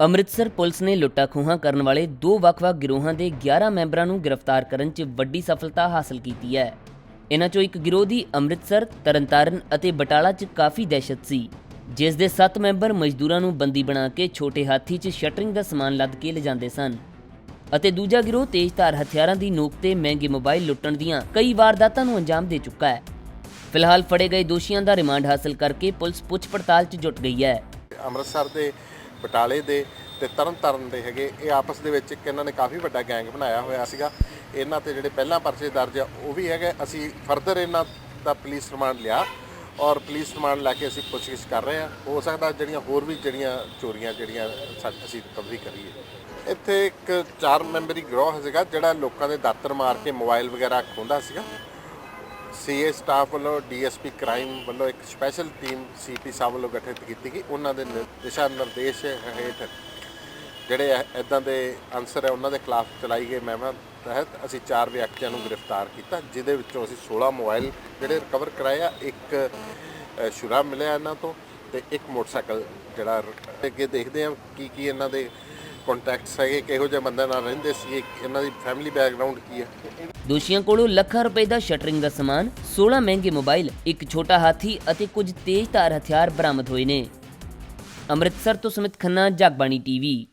Amritsar police ਨੇ ਲੁੱਟਾਂ ਖੋਹਾਂ ਕਰਨ ਵਾਲੇ ਦੋ ਵੱਖ-ਵੱਖ ਗਿਰੋਹਾਂ ਦੇ 11 ਮੈਂਬਰਾਂ ਨੂੰ ਗ੍ਰਿਫਤਾਰ ਕਰਨ 'ਚ ਵੱਡੀ ਸਫਲਤਾ ਹਾਸਲ ਕੀਤੀ ਹੈ। ਇਨ੍ਹਾਂ 'ਚੋਂ ਇੱਕ ਗਿਰੋਹ ਦੀ ਅੰਮ੍ਰਿਤਸਰ, ਤਰਨਤਾਰਨ ਅਤੇ ਬਟਾਲਾ 'ਚ ਕਾਫੀ ਦਹਿਸ਼ਤ ਸੀ, ਜਿਸ ਦੇ 7 ਮੈਂਬਰ ਮਜ਼ਦੂਰਾਂ ਨੂੰ ਬੰਦੀ ਬਣਾ ਕੇ ਛੋਟੇ ਹਾਥੀ 'ਚ ਸ਼ਟਰਿੰਗ ਦਾ ਸਮਾਨ ਲੱਦ ਕੇ ਲਿਜਾਂਦੇ ਸਨ। ਅਤੇ ਦੂਜਾ ਗਿਰੋਹ ਤੇਜ਼ਧਾਰ ਹਥਿਆਰਾਂ ਦੀ ਨੋਕ ਤੇ ਮਹਿੰਗੇ ਮੋਬਾਈਲ ਲੁੱਟਣ ਦੀਆਂ ਕਈ ਵਾਰਦਾਤਾਂ ਨੂੰ ਅੰਜਾਮ ਦੇ ਚੁੱਕਾ ਹੈ। ਫਿਲਹਾਲ ਫੜੇ ਗਏ ਦੋਸ਼ੀਆਂ ਦਾ ਰਿਮਾਂਡ ਹਾਸਲ ਕਰਕੇ ਪੁਲਿਸ ਪੁੱਛ ਪੜਤਾਲ 'ਚ ਜੁਟ ਗਈ ਹੈ। ਅੰਮ੍ਰਿਤਸਰ ਦੇ ਬਟਾਲੇ ਦੇ ਤੇ ਤਰਨਤਾਰਨ ਦੇ ਹੈਗੇ। ਇਹ ਆਪਸ ਦੇ ਵਿੱਚ ਇੱਕ ਇਹਨਾਂ ਨੇ ਕਾਫੀ ਵੱਡਾ ਗੈਂਗ ਬਣਾਇਆ ਹੋਇਆ ਸੀਗਾ। ਇਹਨਾਂ ਤੇ ਜਿਹੜੇ ਪਹਿਲਾਂ ਪਰਚੇ ਦਰਜ ਆ, ਉਹ ਵੀ ਹੈਗੇ। ਅਸੀਂ ਫਰਦਰ ਇਹਨਾਂ ਦਾ ਪੁਲਿਸ ਰਿਮਾਂਡ ਲਿਆ ਔਰ ਪੁਲਿਸ ਰਿਮਾਂਡ ਲੈ ਕੇ ਅਸੀਂ ਪੁੱਛਗਿੱਛ ਕਰ ਰਹੇ ਹਾਂ। ਹੋ ਸਕਦਾ ਜਿਹੜੀਆਂ ਹੋਰ ਵੀ ਜਿਹੜੀਆਂ ਚੋਰੀਆਂ ਜਿਹੜੀਆਂ ਸਾ- ਅਸੀਂ ਰਿਕਵਰੀ ਕਰੀਏ। ਇੱਥੇ ਇੱਕ ਚਾਰ ਮੈਂਬਰੀ ਗਰੋਹ ਸੀਗਾ, ਜਿਹੜਾ ਲੋਕਾਂ ਦੇ ਦਾਤਰ ਮਾਰ ਕੇ ਮੋਬਾਈਲ ਵਗੈਰਾ ਖੋਂਦਾ ਸੀਗਾ। ਸੀਏ ਸਟਾਫ ਵੱਲੋਂ ਡੀਐਸਪੀ ਕ੍ਰਾਈਮ ਵੱਲੋਂ ਇੱਕ ਸਪੈਸ਼ਲ ਟੀਮ ਸੀਪੀ ਸਾਹਿਬ ਵੱਲੋਂ ਗਠਿਤ ਕੀਤੀ ਗਈ। ਉਹਨਾਂ ਦੇ ਨਿਰ- ਦਿਸ਼ਾ ਨਿਰਦੇਸ਼ ਹੇਠ ਜਿਹੜੇ ਇਦਾਂ ਦੇ ਅਨਸਰ ਹੈ ਉਹਨਾਂ ਦੇ ਖਿਲਾਫ ਚਲਾਈ ਗਈ ਮਹਿਮਾ ਤਹਿਤ ਅਸੀਂ ਚਾਰ ਵਿਅਕਤੀਆਂ ਨੂੰ ਗ੍ਰਿਫਤਾਰ ਕੀਤਾ ਜਿਹਦੇ ਵਿੱਚੋਂ ਅਸੀਂ 16 ਮੋਬਾਈਲ ਜਿਹੜੇ ਰਿਕਵਰ ਕਰਾਏ ਆ ਇੱਕ ਅ, ਸ਼ੁਰਾ ਮਿਲਿਆ ਇਹਨਾਂ ਤੋਂ ਤੇ ਇੱਕ ਮੋਟਰਸਾਈਕਲ ਜਿਹੜਾ ਰ- ਅੱਗੇ ਦੇਖਦੇ ਹਾਂ ਕੀ ਕੀ ਇਹਨਾਂ ਦੇ ਕੰਟੈਕਟਸ ਹੈਗੇ, ਕਿਹੋ ਜਿਹੇ ਬੰਦਿਆਂ ਨਾਲ ਰਹਿੰਦੇ ਸੀ ਇਹਨਾਂ ਦੀ ਫੈਮਿਲੀ ਬੈਕਗ੍ਰਾਉਂਡ ਕੀ ਹੈ? ਦੋਸ਼ੀਆਂ ਕੋਲੋਂ ਲੱਖਾਂ ਰੁਪਏ ਦਾ ਸ਼ਟਰਿੰਗ ਦਾ ਸਮਾਨ 16 ਮਹਿੰਗੇ ਮੋਬਾਈਲ ਇੱਕ ਛੋਟਾ ਹਾਥੀ ਅਤੇ ਕੁਝ ਤੇਜ਼ਧਾਰ ਹਥਿਆਰ ਬਰਾਮਦ ਹੋਏ ਨੇ। ਅੰਮ੍ਰਿਤਸਰ ਤੋਂ ਸੁਮਿਤ ਖੰਨਾ, ਜਗਬਾਣੀ ਟੀਵੀ।